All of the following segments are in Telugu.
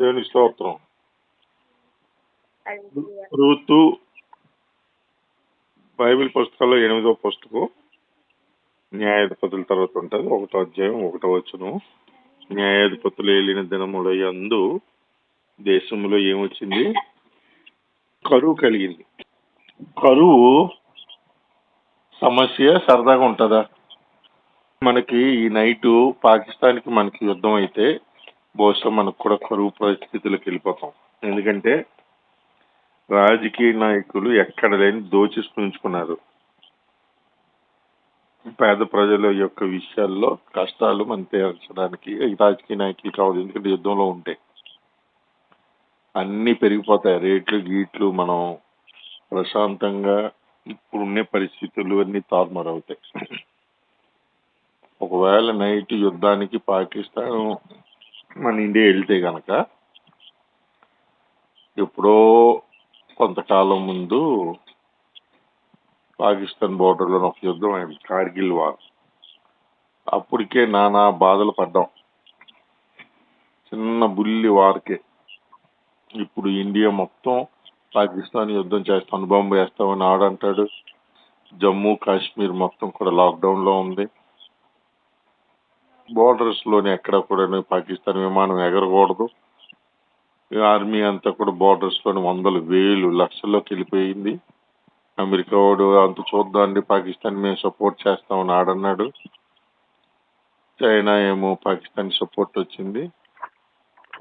దేవుని స్తోత్రం. రూతు బైబిల్ పుస్తకాల్లో ఎనిమిదో పుస్తకం న్యాయాధిపతుల తర్వాత ఉంటుంది ఒకటో అధ్యాయం ఒకటో వచ్చును న్యాయాధిపతులు వెళ్ళిన దినముల యందు దేశంలో ఏమొచ్చింది కరువు కలిగింది కరువు సమస్య సరదాగా ఉంటుందా మనకి ఈ నైట్ పాకిస్తాన్కి మనకి యుద్ధం అయితే బహుశా మనకు కూడా కరువు పరిస్థితులకు వెళ్ళిపోతాం. ఎందుకంటే రాజకీయ నాయకులు ఎక్కడ లేని దోచేసుకుని ఉంచుకున్నారు. పేద ప్రజల యొక్క విషయాల్లో కష్టాలు మనం తీర్చడానికి రాజకీయ నాయకులు కావాలి ఎందుకంటే యుద్ధంలో ఉంటే అన్ని పెరిగిపోతాయి. రేట్లు గీట్లు మనం ప్రశాంతంగా ఇప్పుడున్నే పరిస్థితులు అన్ని తారుమారవుతాయి ఒకవేళ నైట్ యుద్ధానికి పాకిస్తాన్ మన ఇండియా వెళ్తే గనక ఎప్పుడో కొంతకాలం ముందు పాకిస్తాన్ బోర్డర్లో ఒక యుద్ధం అయింది కార్గిల్ వార్. అప్పటికే నానా బాధలు పడ్డాం. చిన్న బుల్లి వార్కే. ఇప్పుడు ఇండియా మొత్తం పాకిస్తాన్ యుద్ధం చేస్తాను బాంబు వేస్తామని ఆడంటాడు. జమ్మూ కాశ్మీర్ మొత్తం కూడా లాక్డౌన్లో ఉంది. బోర్డర్స్లోని ఎక్కడ కూడా పాకిస్తాన్ విమానం ఎగరకూడదు. ఈ ఆర్మీ అంతా కూడా బోర్డర్స్లోని వందల వేలు లక్షల్లోకి వెళ్ళిపోయింది. అమెరికా వాడు అంత చూద్దామండి పాకిస్తాన్ మేము సపోర్ట్ చేస్తామని ఆడన్నాడు. చైనా ఏమో పాకిస్తాన్ సపోర్ట్ వచ్చింది.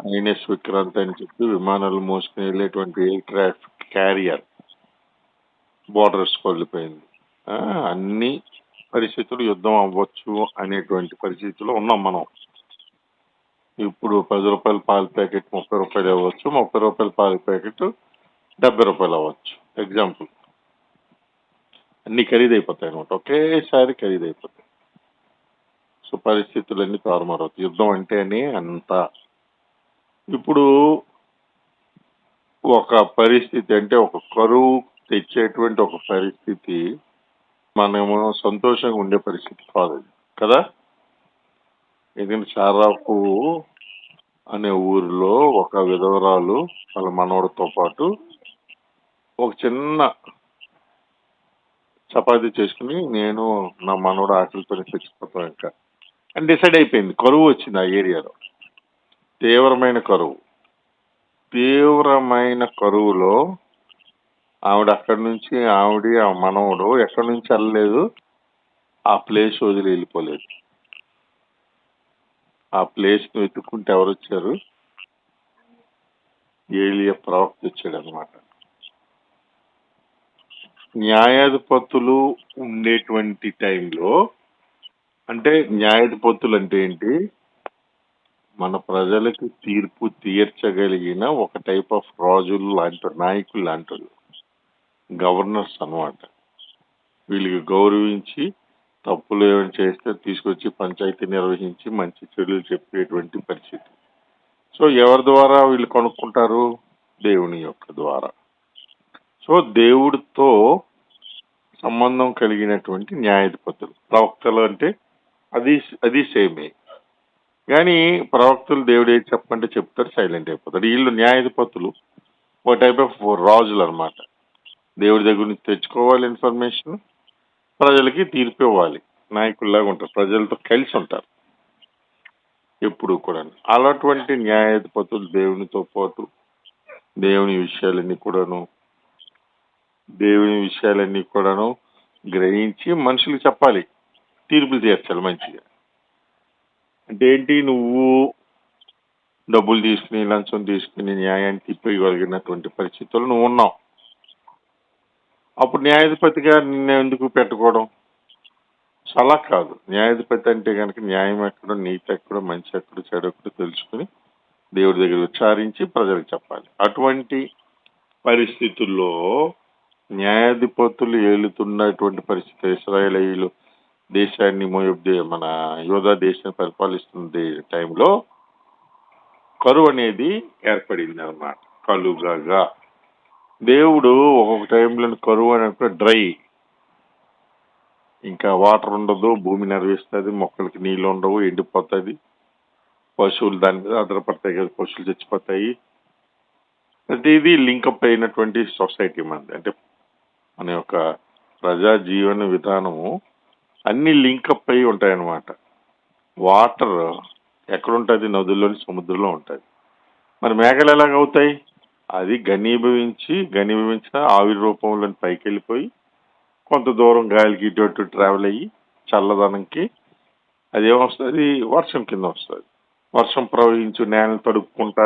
ఐఎన్ఎస్ విక్రాంత్ అని చెప్పి విమానాలు మోసుకుని వెళ్ళేటువంటి ఎయిర్ క్రాఫ్ట్ క్యారియర్ బోర్డర్స్ వెళ్ళిపోయింది అన్ని పరిస్థితులు యుద్ధం అవ్వచ్చు అనేటువంటి పరిస్థితిలో ఉన్నాం మనం. ఇప్పుడు పది రూపాయల పాల ప్యాకెట్ ముప్పై రూపాయలు అవ్వచ్చు ముప్పై రూపాయల పాల ప్యాకెట్ డెబ్బై రూపాయలు అవ్వచ్చు. ఎగ్జాంపుల్ అన్ని ఖరీదైపోతాయి అనమాట ఒకేసారి ఖరీదైపోతాయి. సో పరిస్థితులన్నీ తారుమారవుతాయి. యుద్ధం అంటేనే అంత. ఇప్పుడు ఒక పరిస్థితి అంటే ఒక కరువు తెచ్చేటువంటి ఒక పరిస్థితి మనము సంతోషంగా ఉండే పరిస్థితి కాదు కదా? ఎందుకంటే చారాపు అనే ఊరిలో ఒక విధవరాలు వాళ్ళ మనవడితో పాటు ఒక చిన్న చపాతీ చేసుకుని నేను నా మనవడు ఆకలితో చచ్చిపోతాం ఇంకా. అని డిసైడ్ అయిపోయింది. కరువు వచ్చింది ఆ ఏరియాలో. తీవ్రమైన కరువు. తీవ్రమైన కరువులో ఆవిడ అక్కడి నుంచి ఆవిడ మనవడు ఎక్కడి నుంచి వెళ్ళలేదు ఆ ప్లేస్ వదిలి వెళ్ళిపోలేదు. ఆ ప్లేస్ని వెతుక్కుంటే ఎవరు వచ్చారు? ఏలియ ప్రవక్త వచ్చాడు అనమాట న్యాయాధిపతులు ఉండేటువంటి టైంలో అంటే న్యాయాధిపతులు అంటే ఏంటి? మన ప్రజలకు తీర్పు తీర్చగలిగిన ఒక టైప్ ఆఫ్ రాజులు లాంటి నాయకులు లాంటి వాళ్ళు. గవర్నర్స్ అన్నమాట. వీళ్ళకి గౌరవించి తప్పులు ఏమైనా చేస్తే తీసుకొచ్చి పంచాయతీ నిర్వహించి మంచి చెడులు చెప్పేటువంటి పరిస్థితి. సో ఎవరి ద్వారా వీళ్ళు కొనుక్కుంటారు? దేవుని యొక్క ద్వారా. సో దేవుడితో సంబంధం కలిగినటువంటి న్యాయాధిపతులు. ప్రవక్తలు అంటే అది అది సేమే. కానీ ప్రవక్తలు దేవుడు ఏది చెప్పంటే చెప్తారు సైలెంట్ అయిపోతారు. వీళ్ళు న్యాయాధిపతులు. ఒక టైప్ ఆఫ్ రాజులు అనమాట దేవుడి దగ్గర నుంచి తెచ్చుకోవాలి ఇన్ఫర్మేషన్. ప్రజలకి తీర్పు ఇవ్వాలి. నాయకుల్లాగా ఉంటారు. ప్రజలతో కలిసి ఉంటారు. ఎప్పుడు కూడా అలాంటి న్యాయాధిపతులు దేవునితో పాటు దేవుని విషయాలన్నీ కూడాను దేవుని విషయాలన్నీ కూడాను గ్రహించి మనుషులకు చెప్పాలి. తీర్పులు తీర్చాలి మంచిగా. అంటే ఏంటి? నువ్వు డబ్బులు తీసుకుని లంచం తీసుకుని న్యాయాన్ని తిప్పగలిగినటువంటి పరిస్థితుల్లో నువ్వు ఉన్నావు. అప్పుడు న్యాయాధిపతిగా నిన్ను ఎందుకు పెట్టుకోవడం? సో అలా కాదు. న్యాయాధిపతి అంటే కనుక న్యాయం ఎక్కడో నీతి ఎక్కడో మంచి ఎక్కడో చెడు ఎక్కడో తెలుసుకుని దేవుడి దగ్గర విచారించి ప్రజలకు చెప్పాలి. అటువంటి పరిస్థితుల్లో న్యాయాధిపతులు ఏలుతున్నటువంటి పరిస్థితి ఇస్రాయేలీలు దేశాన్ని మోయబ్ మన యోధా దేశాన్ని పరిపాలిస్తున్న టైంలో కరువు అనేది ఏర్పడింది అనమాట కలుగగా. దేవుడు ఒక్కొక్క టైంలో కరువు అని డ్రై. ఇంకా వాటర్ ఉండదు భూమి నెరవేస్తుంది మొక్కలకి నీళ్ళు ఉండవు ఎండిపోతుంది. పశువులు దాని మీద ఆధారపడతాయి కదా పశువులు చచ్చిపోతాయి. అంటే ఇది లింకప్ అయినటువంటి సొసైటీ మనది. అంటే మన యొక్క ప్రజా జీవన విధానము అన్ని లింకప్ అయి ఉంటాయన్నమాట. వాటర్ ఎక్కడుంటుంది? నదుల్లోని సముద్రంలో ఉంటుంది. మరి మేఘాలు ఎలాగ అవుతాయి? అది ఘనీభవించి ఘనీభవించిన ఆవిరి రూపంలో పైకి వెళ్ళిపోయి కొంత దూరం గాలికి ఇటు అటు ట్రావెల్ అయ్యి చల్లదనంకి అది ఏమొస్తుంది వర్షం కింద వస్తుంది. వర్షం ప్రవహించు నేలను తడుపుకుంటా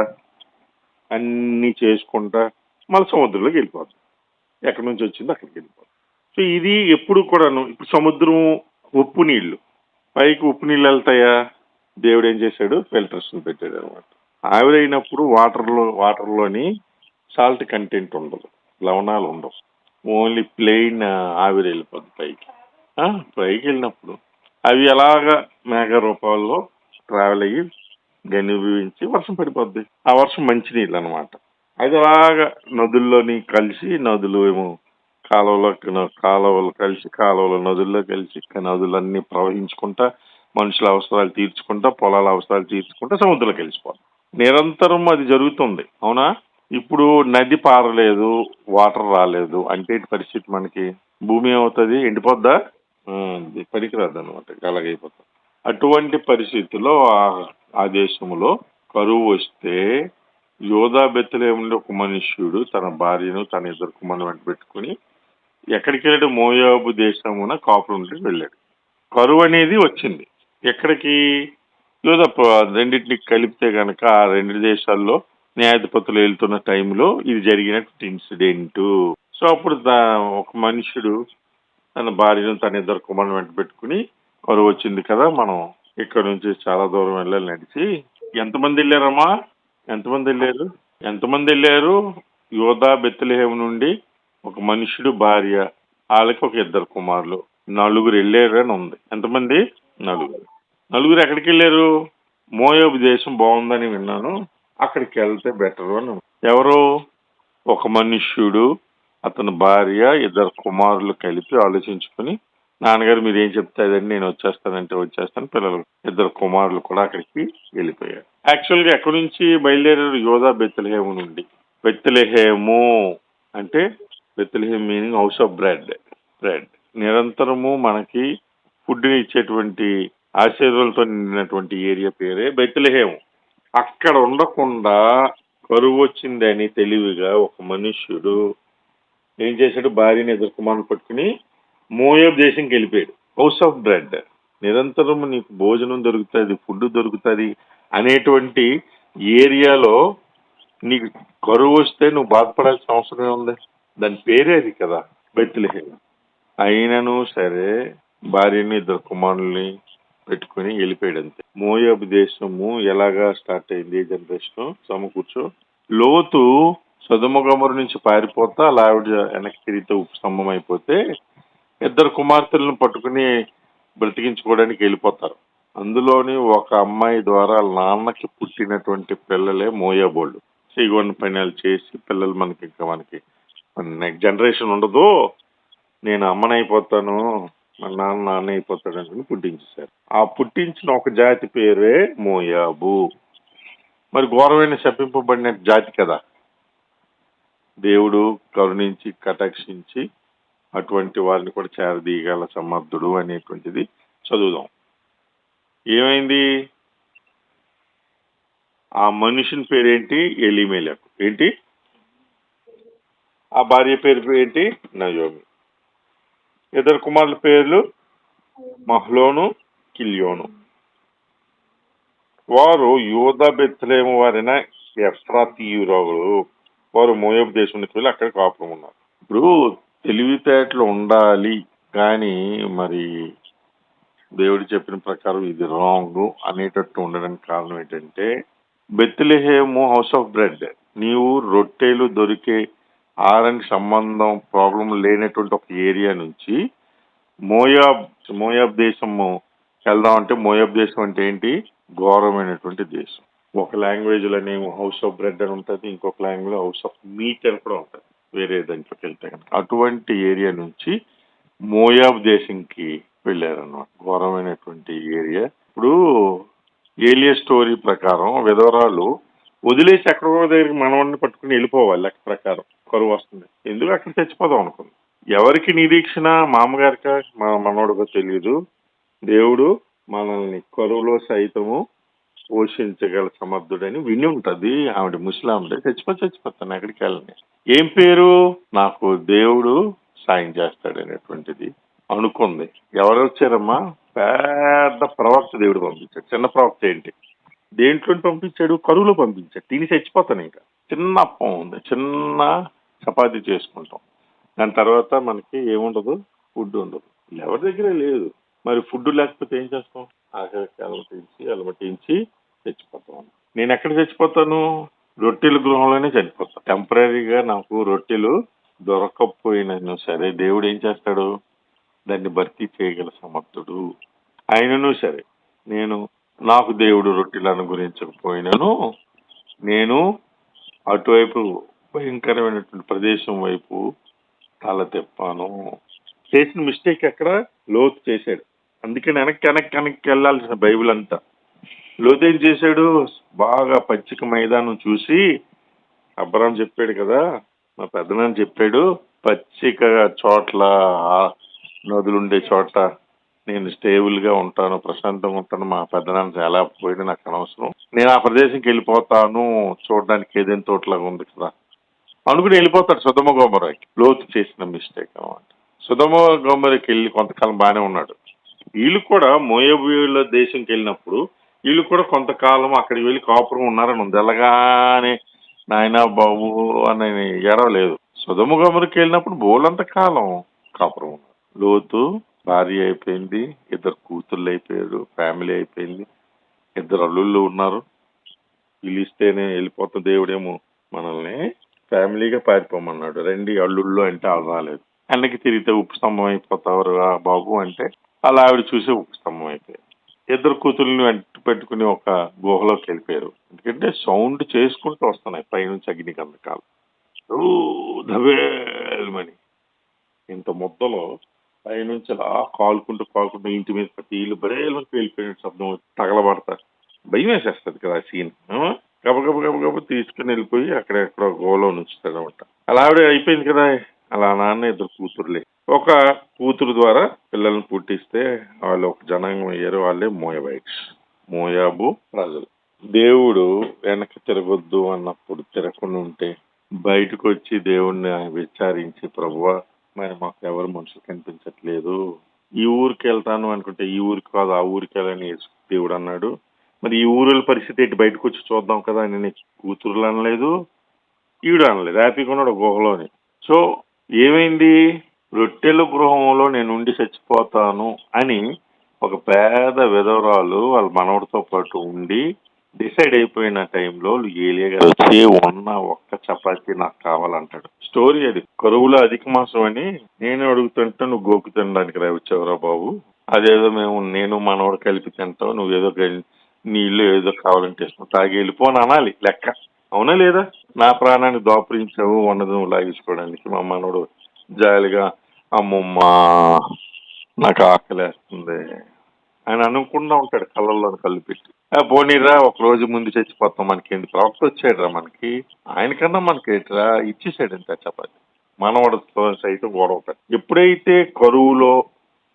అన్నీ చేసుకుంటా మళ్ళీ సముద్రంలోకి వెళ్ళిపోతుంది ఎక్కడి నుంచి వచ్చిందో అక్కడికి వెళ్ళిపోతుంది సో ఇది ఎప్పుడు కూడాను ఇప్పుడు సముద్రం ఉప్పు నీళ్ళు పైకి ఉప్పు నీళ్ళు వెళ్తాయా? దేవుడు ఏం చేశాడు? ఫిల్టర్స్ పెట్టాడు అనమాట ఆవిరైనప్పుడు వాటర్లో వాటర్లోని సాల్ట్ కంటెంట్ ఉండదు లవణాలు ఉండవు. ఓన్లీ ప్లెయిన్ ఆవిరి వెళ్ళిపోద్ది పైకి. పైకి వెళ్ళినప్పుడు అవి ఎలాగ మేఘ రూపాల్లో ట్రావెల్ అయ్యి గనిభవించి వర్షం పడిపోద్ది. ఆ వర్షం మంచినీళ్ళు అనమాట అది అలాగా నదుల్లోని కలిసి నదులు ఏమో కాలువలో కాలువలు కలిసి కాలువలు నదుల్లో కలిసి నదులన్నీ ప్రవహించుకుంటా మనుషుల అవసరాలు తీర్చుకుంటా పొలాల అవసరాలు తీర్చుకుంటా సముద్రంలో కలిసిపోతుంది నిరంతరం అది జరుగుతుంది. అవునా? ఇప్పుడు నది పారలేదు వాటర్ రాలేదు అంటే పరిస్థితి మనకి? భూమి ఏమవుతుంది? ఎండిపోద్దా? పనికిరాదు అనమాట అలాగైపోతుంది అటువంటి పరిస్థితిలో ఆ- దేశంలో కరువు వస్తే యోధా బెత్తలేముండి ఒక మనుష్యుడు తన భార్యను తన ఇద్దరు కుమ్మను వెంట పెట్టుకుని ఎక్కడికి వెళ్ళాడు? మోయాబు దేశమున కాపురంకి వెళ్ళాడు. కరువు అనేది వచ్చింది. ఎక్కడికి? యోధ రెండింటిని కలిపితే కనుక ఆ రెండు దేశాల్లో న్యాయాధిపతులు వెళ్తున్న టైంలో ఇది జరిగినటువంటి ఇన్సిడెంట్. సో అప్పుడు దా- ఒక మనుషుడు తన భార్యను తన ఇద్దరు కుమారుని వెంట పెట్టుకుని కరువు వచ్చింది కదా మనం ఇక్కడ నుంచి చాలా దూరం వెళ్ళాలి నడిచి ఎంతమంది వెళ్ళారమ్మా? ఎంతమంది వెళ్ళారు? ఎంతమంది వెళ్ళారు? యోధా బెత్తలేహం నుండి ఒక మనుషుడు భార్య వాళ్ళకి ఒక ఇద్దరు కుమారులు నలుగురు వెళ్ళారు అని ఉంది. ఎంతమంది? నలుగురు. నలుగురు ఎక్కడికి వెళ్ళారు? మోయోబు దేశం బాగుందని విన్నాను. అక్కడికి వెళ్తే బెటర్ అని ఎవరు? ఒక మనుష్యుడు అతని భార్య ఇద్దరు కుమారులు కలిపి ఆలోచించుకుని నాన్నగారు మీరు ఏం చెప్తే అదండి నేను వచ్చేస్తానంటే వచ్చేస్తాను పిల్లలు ఇద్దరు కుమారులు కూడా అక్కడికి వెళ్ళిపోయారు. యాక్చువల్గా ఎక్కడి నుంచి బయలుదేరారు? యోధా బెత్తలహేము నుండి. బెత్తలహేము అంటే Bethlehem meaning house of bread bread నిరంతరము మనకి ఫుడ్ని ఇచ్చేటువంటి ఆశీర్వాదాలతో నిండినటువంటి ఏరియా పేరే బెత్తలహేము అక్కడ ఉండకుండా కరువు వచ్చిందని తెలివిగా ఒక మనుష్యుడు ఏం చేశాడు? భార్యని ఎదురు పట్టుకుని మోయబ్ దేశంకి వెళ్ళిపోయాడు. House of bread. నిరంతరం నీకు భోజనం దొరుకుతుంది ఫుడ్ దొరుకుతుంది అనేటువంటి ఏరియాలో నీకు కరువు వస్తే నువ్వు బాధపడాల్సిన అవసరం ఉంది. దాని పేరే అది కదా బెత్తిలహేమ్ అయినను సరే భార్యని ఇద్దరు కుమారుల్ని పెట్టుకుని వెళ్ళిపోయాడు అంతే మోయాబు దేశము ఎలాగా స్టార్ట్ అయింది జనరేషన్? సమకూర్చో లోతు సదుమగమరు నుంచి పారిపోతా అలా ఆవిడ వెనక్కి తిరిగితే ఉపస్తంభం అయిపోతే ఇద్దరు కుమార్తెలను పట్టుకుని బ్రతికించుకోవడానికి వెళ్ళిపోతారు. అందులోని ఒక అమ్మాయి ద్వారా నాన్నకి పుట్టినటువంటి పిల్లలే మోయాబోళ్ళు. సిగోని పనులు చేసి పిల్లలు మనకి ఇంకా మనకి నెక్స్ట్ జనరేషన్ ఉండదు. నేను అమ్మనైపోతాను. మా నాన్న నాన్న అయిపోతాడు అని పుట్టించేశారు. ఆ పుట్టించిన ఒక జాతి పేరే మోయాబు. మరి ఘోరమైన శపింపబడిన జాతి కదా. దేవుడు కరుణించి కటాక్షించి అటువంటి వారిని కూడా చేరదీయగల సమర్థుడు అనేటువంటిది చదువుదాం. ఏమైంది? ఆ మనిషిని పేరేంటి? ఎలిమేలకు. ఏంటి? ఆ భార్య పేరు ఏంటి? నయోమి. ఇద్దరు కుమారుల పేర్లు మహ్లోను కిల్యోను. వారు యోధ బెత్తలేము వారిన ఎఫ్రాతీయురావులు వారు మోయబ్ దేశానికి వెళ్ళి అక్కడ కాపురం ఉన్నారు. ఇప్పుడు తెలివితేటలు ఉండాలి కానీ మరి దేవుడు చెప్పిన ప్రకారం ఇది రాంగ్ అనేటట్టు ఉండడానికి కారణం ఏంటంటే బెత్తిలహేము హౌస్ ఆఫ్ బ్రెడ్ నీవు రొట్టెలు దొరికే ఆహారానికి సంబంధం ప్రాబ్లం లేనటువంటి ఒక ఏరియా నుంచి మోయాబ్ మోయాబ్ దేశము వెళ్దాం అంటే మోయాబ్ దేశం అంటే ఏంటి? ఘోరమైనటువంటి దేశం. ఒక లాంగ్వేజ్ లోనేమో హౌస్ ఆఫ్ బ్రెడ్ అని ఉంటుంది ఇంకొక లాంగ్వేజ్ హౌస్ ఆఫ్ మీట్ అని కూడా ఉంటుంది. వేరే దాంట్లోకి వెళ్తే కనుక. అటువంటి ఏరియా నుంచి మోయాబ్ దేశంకి వెళ్ళారనమాట ఘోరమైనటువంటి ఏరియా. ఇప్పుడు ఏలియా స్టోరీ ప్రకారం విధవరాలు వదిలేసి ఎక్కడో దగ్గరికి మనవాడిని పట్టుకుని వెళ్ళిపోవాలి లెక్క ప్రకారం. కరువు వస్తుంది. ఎందుకు అక్కడ చచ్చిపోదాం అనుకుంది ఎవరికి నిరీక్షణ మామగారిక మా మనవడికో తెలియదు దేవుడు మనల్ని కరువులో సైతము పోషించగల సమర్థుడని విని ఉంటుంది. ఆవిడ ముస్లాందే చచ్చిపో చచ్చిపోతాను అక్కడికి వెళ్ళని. ఏం పేరు? నాకు దేవుడు సాయం చేస్తాడు అనేటువంటిది అనుకుంది. ఎవరు వచ్చారమ్మా? పెద్ద ప్రవక్త దేవుడు పంపించాడు. చిన్న ప్రవక్త ఏంటి? దేంట్లో పంపించాడు? కరువులో పంపించాడు. తిని చచ్చిపోతాను ఇంకా. చిన్న అప్పం ఉంది. చిన్న చపాతి చేసుకుంటాం. దాని తర్వాత మనకి ఏముండదు? ఫుడ్ ఉండదు. ఎవరి దగ్గర లేదు. మరి ఫుడ్ లేకపోతే ఏం చేస్తాం? ఆఖరికి అలమటించి అలమటించి చచ్చిపోతాం నేను ఎక్కడ చచ్చిపోతాను? రొట్టెల గృహంలోనే చనిపోతాను. టెంపరీగా నాకు రొట్టెలు దొరకకపోయినను సరే దేవుడు ఏం చేస్తాడు? దాన్ని భర్తీ చేయగల సమర్థుడు ఆయనను సరే. నేను నాకు దేవుడు రొట్టెలు అనుగురించకపోయినాను నేను అటువైపు భయంకరమైనటువంటి ప్రదేశం వైపు తల తెప్పాను. చేసిన మిస్టేక్ అక్కడ లోతు చేశాడు. అందుకని వెనక్కి వెనక్కి వెనక్కి వెళ్ళాల్సిన బైబిల్ అంతా. లోతు ఏం చేశాడు? బాగా పచ్చిక మైదానం చూసి అబ్రాం చెప్పాడు కదా మా పెద్దనాన్న చెప్పాడు పచ్చిక చోట్ల నదులుండే చోట నేను స్టేబుల్గా ఉంటాను ప్రశాంతంగా ఉంటాను. మా పెద్దనాన్న చాలా పోయాడు నాకు అనవసరం. నేను ఆ ప్రదేశంకి వెళ్ళిపోతాను. చూడడానికి ఏదైనా తోటలాగా ఉంది కదా. అనుకుని వెళ్ళిపోతాడు సుధమ గోమరకి లోతు చేసిన మిస్టేక్ అనమాట సుధమ గోమరకి వెళ్ళి కొంతకాలం బాగానే ఉన్నాడు. వీళ్ళు కూడా మోయబుల దేశంకి వెళ్ళినప్పుడు వీళ్ళు కూడా కొంతకాలం అక్కడికి వెళ్ళి కాపురం ఉన్నారని ఉంది. ఎలాగానే నాయన బాబు అని ఎడవలేదు సుధమ గోమరకి వెళ్ళినప్పుడు బోలంత కాలం కాపురం ఉన్నారు. లోతు భార్య అయిపోయింది ఇద్దరు కూతుళ్ళు అయిపోయారు ఫ్యామిలీ అయిపోయింది ఇద్దరు అల్లుళ్ళు ఉన్నారు. పిలిస్తేనే వెళ్ళిపోతున్న దేవుడేమో మనల్ని. ఫ్యామిలీగా పారిపోమన్నాడు. రండి అల్లుళ్ళు అంటే వాళ్ళు రాలేదు. అన్నకి తిరిగితే ఉప్పు స్తంభం అయిపోతారు బాబు అంటే అలా ఆవిడ చూసి ఉప్పు స్తంభం అయిపోయారు ఇద్దరు కూతుర్ని వెంట పెట్టుకుని ఒక గుహలోకి వెళ్ళిపోయారు. ఎందుకంటే సౌండ్ చేసుకుంటూ వస్తున్నాయి పైనుంచి అగ్ని గంధకాలు ఊ, ధవేల్మని ఇంత ముద్దలో పైనుంచి అలా కాలుకుంటూ కాలుకుంటూ ఇంటి మీద ప్రతి ఇల్లు బరేళ్ళకి వెళ్ళిపోయిన శబ్దం తగలబడతారు భయం వేసేస్తుంది కదా ఆ సీన్ గబగబ గబగబ తీసుకుని వెళ్ళిపోయి అక్కడెక్కడ గోలో ఉంచుతాడనమాట అలా ఆవిడ అయిపోయింది కదా. అలా నాన్న ఇద్దరు కూతురులే. ఒక కూతురు ద్వారా పిల్లల్ని పుట్టిస్తే వాళ్ళు ఒక జనాంగం అయ్యారు. వాళ్ళే మోయబైట్స్. మోయాబు ప్రజలు. దేవుడు వెనక్కి తిరగొద్దు అన్నప్పుడు తిరగకుండా ఉంటే బయటకు వచ్చి దేవుణ్ణి విచారించి ప్రభువా మరి మాకు ఎవరు మనుషులు కనిపించట్లేదు. ఈ ఊరికి వెళ్తాను అనుకుంటే ఈ ఊరికి కాదు ఆ ఊరికి వెళ్ళని దేవుడు అన్నాడు. మరి ఈ ఊరుల పరిస్థితి ఏంటి బయటకు వచ్చి చూద్దాం కదా అని నీ కూతురులు అనలేదు ఈడు అనలేదు. హ్యాపీగా ఉన్నాడు గుహలోని. సో ఏమైంది? రొట్టెల గృహంలో నేను ఉండి చచ్చిపోతాను అని ఒక పేద విధవరాలు వాళ్ళ మనవడితో పాటు ఉండి డిసైడ్ అయిపోయిన టైంలో ఏలియా గారు వచ్చి ఉన్న ఒక్క చపాతీ నాకు కావాలంటాడు. స్టోరీ అది. కరువులో అధిక మాసం అని నేను అడుగుతుంటే నువ్వు గోకు తినడానికి రా వచ్చావురా బాబు. అదేదో మేము నేను మనవడు కలిపి తింటావు నువ్వేదో నీళ్ళు ఏదో కావాలంటే ఇస్తావు తాగి వెళ్ళిపోని అనాలి లెక్క. అవునా లేదా? నా ప్రాణాన్ని దోపరించావు ఉన్నది లాగించుకోవడానికి మా మనవడు జాలిగా అమ్మమ్మ నాకు ఆకలేస్తుంది ఆయన అనుకుండా ఉంటాడు కళ్ళల్లో కళ్ళు పెట్టి పోనీరా ఒక రోజు ముందు చచ్చిపోతాం మనకి ప్రవక్త వచ్చాడు రా మనకి. ఆయనకన్నా మనకేంటిరా ఇచ్చేసాడు అంతే చపాతి. మనవడతో సైతం గొడవ ఎప్పుడైతే కరువులో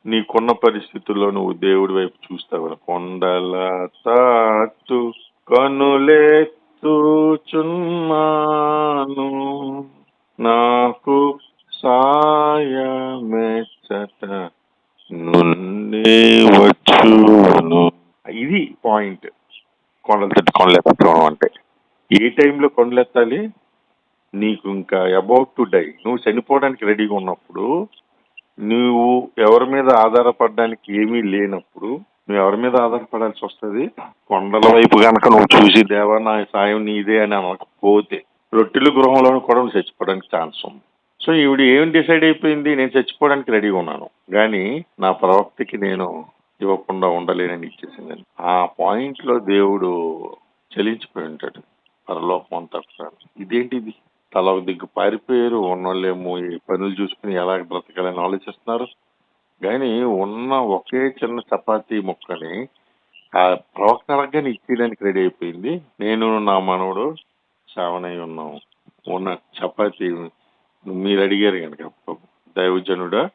నీకున్న పరిస్థితుల్లో నువ్వు దేవుడి వైపు చూస్తావు కొండల తాటు కనులెత్తుచున్నాను నాకు సాయమెచ్చట నుండి వచ్చును. ఇది పాయింట్. కొండలు తట్టు కొండలెత్తడం అంటే. ఏ టైంలో కొండలెత్తాలి నీకు ఇంకా అబౌట్ టు డై నువ్వు చనిపోవడానికి రెడీగా ఉన్నప్పుడు నువ్వు ఎవరి మీద ఆధారపడడానికి ఏమీ లేనప్పుడు నువ్వు ఎవరి మీద ఆధారపడాల్సి వస్తుంది? కొండల వైపు కనుక నువ్వు చూసి దేవా నా సాయం నీదే అని అనకపోతే రొట్టెల గృహంలో కూడా నువ్వు చచ్చిపోవడానికి ఛాన్స్ ఉంది. సో ఈవిడ ఏం డిసైడ్ అయిపోయింది? నేను చచ్చిపోవడానికి రెడీగా ఉన్నాను. కానీ నా ప్రవక్తకి నేను ఇవ్వకుండా ఉండలేనని ఇచ్చేసిందని ఆ పాయింట్లో దేవుడు చలించిపోయి ఉంటాడు. పరలోకం అంతా ఇదేంటిది? తల ఒక దిగ్గు పారిపోయారు. ఉన్నోళ్ళేమో ఈ పనులు చూసుకుని ఎలా బ్రతకాలని ఆలోచిస్తున్నారు. కానీ ఉన్న ఒకే చిన్న చపాతీ ముక్కని ఆ ప్రవక్త ఇచ్చేయడానికి రెడీ అయిపోయింది. నేను నా మనవడు సావనై ఉన్నాం. ఉన్న చపాతీ మీరు అడిగారు కనుక దైవజనుడా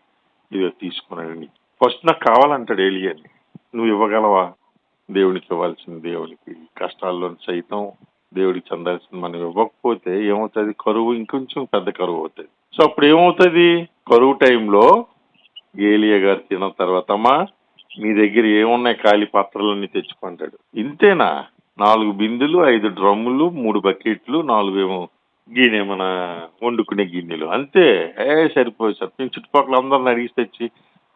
ఇది తీసుకున్నాడండి ఫస్ట్ నాకు కావాలంటాడు ఏలియని నువ్వు ఇవ్వగలవా? దేవునికి ఇవ్వాల్సింది దేవునికి. కష్టాల్లో సైతం దేవుడికి చెందాల్సింది మనం ఇవ్వకపోతే ఏమవుతుంది? కరువు ఇంకొంచెం పెద్ద కరువు అవుతుంది. సో అప్పుడు ఏమవుతుంది? కరువు టైంలో ఏలియా గారు తిన్న తర్వాత అమ్మా మీ దగ్గర ఏమున్నాయి ఖాళీ పాత్రలన్నీ తెచ్చుకుంటాడు ఇంతేనా? నాలుగు బిందులు ఐదు డ్రమ్ములు మూడు బకెట్లు నాలుగు ఏమో గిన్నె మన వండుకునే గిన్నెలు. అంతే. ఏ సరిపోయి సార్. మేము చుట్టుపక్కల అందరిని అడిగి తెచ్చి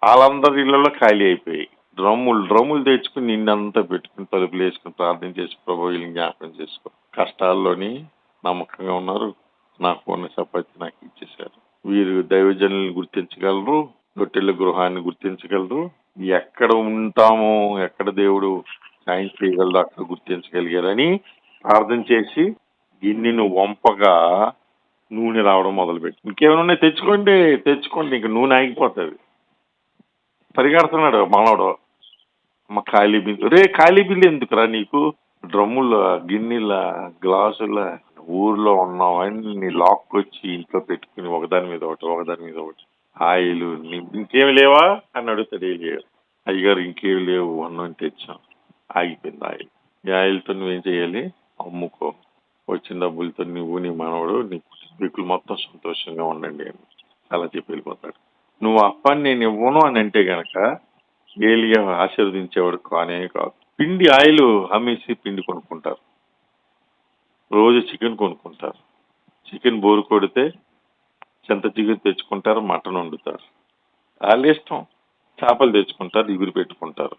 వాళ్ళందరి ఇళ్ళలో ఖాళీ అయిపోయాయి. డ్రమ్ములు డ్రమ్ములు తెచ్చుకుని నిన్నంతా పెట్టుకుని తలుపులు వేసుకుని ప్రార్థన చేసి ప్రభు వీళ్ళని జ్ఞాపకం చేసుకో. కష్టాల్లోని నమ్మకంగా ఉన్నారు. నాకు ఉన్న చపాతి నాకు ఇచ్చేశారు. వీరు దైవజనులను గుర్తించగలరు రొట్టెల గృహాన్ని గుర్తించగలరు. ఎక్కడ ఉంటామో ఎక్కడ దేవుడు సాయం చేయగలరు అక్కడ గుర్తించగలిగారని ప్రార్థన చేసి గిన్నెను వంపగా నూనె రావడం మొదలుపెట్టి ఇంకేమైనా ఉన్నాయి? తెచ్చుకోండి తెచ్చుకోండి. ఇంక నూనె ఆగిపోతుంది. పరిగెడుతున్నాడు మనవడు. మా ఖాళీ బిల్లు రే ఖాళీ బిందు ఎందుకురా నీకు? డ్రమ్ముల గిన్నెల గ్లాసుల ఊర్లో ఉన్నాం అన్ని లాక్కొచ్చి ఇంట్లో పెట్టుకుని ఒకదాని మీద ఒకటి ఒకదాని మీద ఒకటి. ఆయిల్ ఇంకేమి లేవా? అని అడుగుతాడు ఏలియాడు అయ్యగారు ఇంకేమి లేవు అన్నం తెచ్చాం. ఆగిపోయింది ఆయిల్. ఈ ఆయిల్తో నువ్వేం చేయాలి? అమ్ముకో. వచ్చిన డబ్బులతో నువ్వు నీ మనవడు నీ కుటుంబీకులు మొత్తం సంతోషంగా ఉండండి అని అలా చెప్పి వెళ్ళిపోతాడు. నువ్వు అప్పని నేను ఇవ్వను అని అంటే గనక ఏలియా ఆశీర్వదించేవాడు కానే కాదు. పిండి ఆయిల్ అమ్మేసి పిండి కొనుక్కుంటారు. రోజు చికెన్ కొనుక్కుంటారు. చికెన్ బోరు కొడితే చింత చికెన్ తెచ్చుకుంటారు మటన్ వండుతారు. వాళ్ళ ఇష్టం. చేపలు తెచ్చుకుంటారు ఇగురు పెట్టుకుంటారు.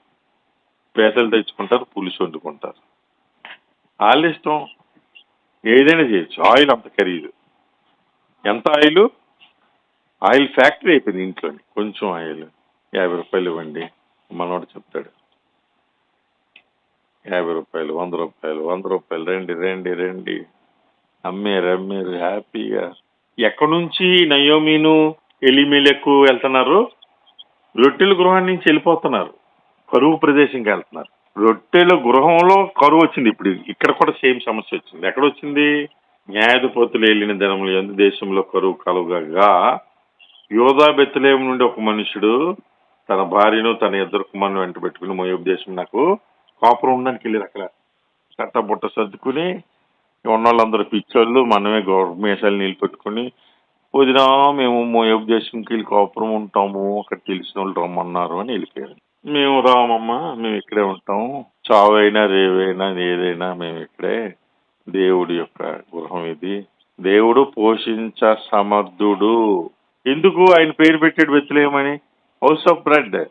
పీతలు తెచ్చుకుంటారు పులుసు వండుకుంటారు. వాళ్ళ ఇష్టం. ఏదైనా చేయొచ్చు. ఆయిల్ అంత ఖరీదు. ఎంత ఆయిల్? ఆయిల్ ఫ్యాక్టరీ అయిపోయింది ఇంట్లోని. కొంచెం ఆయిల్. యాభై రూపాయలు ఇవ్వండి. మనోడు చెప్తాడు. యాభై రూపాయలు వంద రూపాయలు వంద రూపాయలు రండి రండి రండి. అమ్మేరు అమ్మేరు హ్యాపీగా. ఎక్కడి నుంచి నయోమీను ఎలిమిలకు వెళ్తున్నారు? రొట్టెల గృహం నుంచి వెళ్ళిపోతున్నారు. కరువు ప్రదేశంకి వెళ్తున్నారు. రొట్టెల గృహంలో కరువు వచ్చింది. ఇప్పుడు ఇక్కడ కూడా సేమ్ సమస్య వచ్చింది. ఎక్కడ వచ్చింది? న్యాయాధిపతులు వెళ్ళిన దినములు ఎందు దేశంలో కరువు కలుగగా యోధా బెత్తలేము నుండి ఒక మనుషుడు తన భార్యను తన ఇద్దరు కుమారుని వెంట పెట్టుకుని మోయోబు దేశం నాకు. కాపురం ఉండడానికి వెళ్ళారు అక్కడ. కట్ట బుట్ట సర్దుకుని ఉన్న వాళ్ళందరూ పిచ్చోళ్ళు మనమే గౌరవ మీసాలు నీళ్ళు పెట్టుకుని వదినా మేము మోయోబు దేశంకి వెళ్ళి కాపురం ఉంటాము అక్కడ తెలిసిన వాళ్ళు రమ్మన్నారు అని వెళ్ళిపోయారు. మేము రామమ్మ మేము ఇక్కడే ఉంటాం. చావైనా రేవైనా ఏదైనా మేము ఇక్కడే. దేవుడి యొక్క గృహం ఇది. దేవుడు పోషించ సమర్థుడు. ఎందుకు ఆయన పేరు పెట్టాడు వెచ్చలేమని హౌస్ ఆఫ్ బ్రెడ్.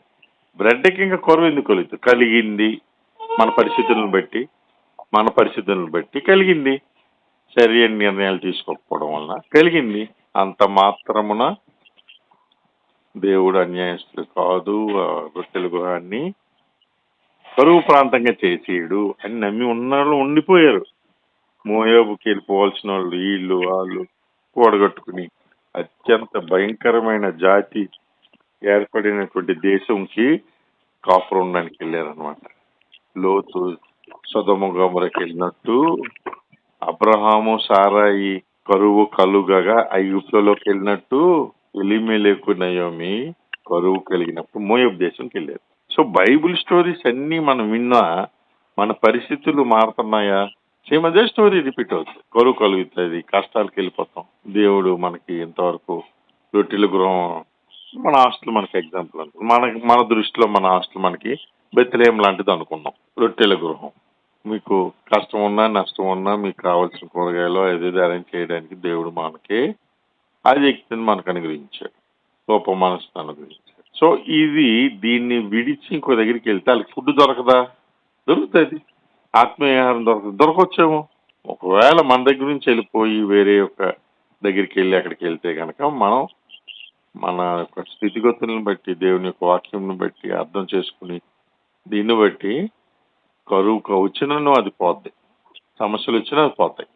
బ్రెడ్కి ఇంకా కొరవ ఎందుకు కలుగుతుంది కలిగింది మన పరిస్థితులను బట్టి మన పరిస్థితులను బట్టి కలిగింది. సరైన నిర్ణయాలు తీసుకోకపోవడం వలన కలిగింది. అంత మాత్రమున దేవుడు అన్యాయస్తుడు కాదు తెలుగుని కరువు ప్రాంతంగా చేసేయడు అని నమ్మి ఉన్న వాళ్ళు ఉండిపోయారు. మోయోబుకి వెళ్ళిపోవాల్సిన వాళ్ళు వీళ్ళు వాళ్ళు కూడగట్టుకుని అత్యంత భయంకరమైన జాతి ఏర్పడినటువంటి దేశంకి కాపురం ఉండడానికి వెళ్ళారనమాట లోతు సొదము వెళ్ళినట్టు అబ్రహాము సారాయి కరువు కలుగగా ఐగుప్తులోకి వెళ్ళినట్టు ఎలిమెలకు నయోమి కరువు కలిగినప్పుడు మోయబ్ దేశంకి వెళ్ళారు. సో బైబిల్ స్టోరీస్ అన్ని మనం విన్నా మన పరిస్థితులు మారుతున్నాయా? సేమ్ అదే స్టోరీ రిపీట్ అవుతుంది. కరువు కలుగుతుంది కష్టాలకు వెళ్ళిపోతాం. దేవుడు మనకి ఇంతవరకు రొట్టెల గృహం మన హాస్టల్ మనకి ఎగ్జాంపుల్ అనుకున్నాం మనకి మన దృష్టిలో మన హాస్టల్ మనకి బెత్తలేం లాంటిది అనుకున్నాం రొట్టెల గృహం. మీకు కష్టం ఉన్నా నష్టం ఉన్నా మీకు కావాల్సిన కూరగాయలు ఏదేదో అరేంజ్ చేయడానికి దేవుడు మనకి ఆ వ్యక్తిని మనకు అనుగ్రహించాడు. గొప్ప మనసును అనుగ్రహించాడు. సో ఇది దీన్ని విడిచి ఇంకో దగ్గరికి వెళ్తే వాళ్ళకి ఫుడ్ దొరకదా? దొరుకుతుంది. ఆత్మీయాహారం దొరకదు. దొరకొచ్చేమో. ఒకవేళ మన దగ్గర నుంచి వెళ్ళిపోయి వేరే ఒక దగ్గరికి వెళ్ళి అక్కడికి వెళ్తే కనుక మనం మన యొక్క స్థితిగతులను బట్టి దేవుని యొక్క వాక్యంను బట్టి అర్థం చేసుకుని దీన్ని బట్టి కరువు వచ్చినను అది పోద్ది. సమస్యలు వచ్చినా అది పోతాయి.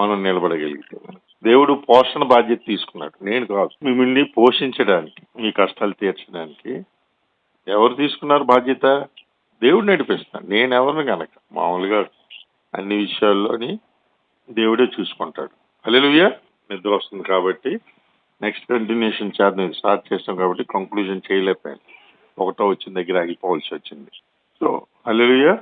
మనం నిలబడగలిగితే. దేవుడు పోషణ బాధ్యత తీసుకున్నాడు. నేను కాదు. మిమ్మల్ని పోషించడానికి మీ కష్టాలు తీర్చడానికి ఎవరు తీసుకున్నారు బాధ్యత? దేవుడు నడిపిస్తున్నాను నేను ఎవరిని కనుక మామూలుగా అన్ని విషయాల్లోని దేవుడే చూసుకుంటాడు. అల్లెలుయ్య నిద్ర వస్తుంది కాబట్టి నెక్స్ట్ కంటిన్యూషన్ నేను స్టార్ట్ చేస్తాం కాబట్టి కంక్లూజన్ చేయలేకపోయాను. ఒకటో వచ్చిన దగ్గర ఆగిపోవాల్సి వచ్చింది. So hallelujah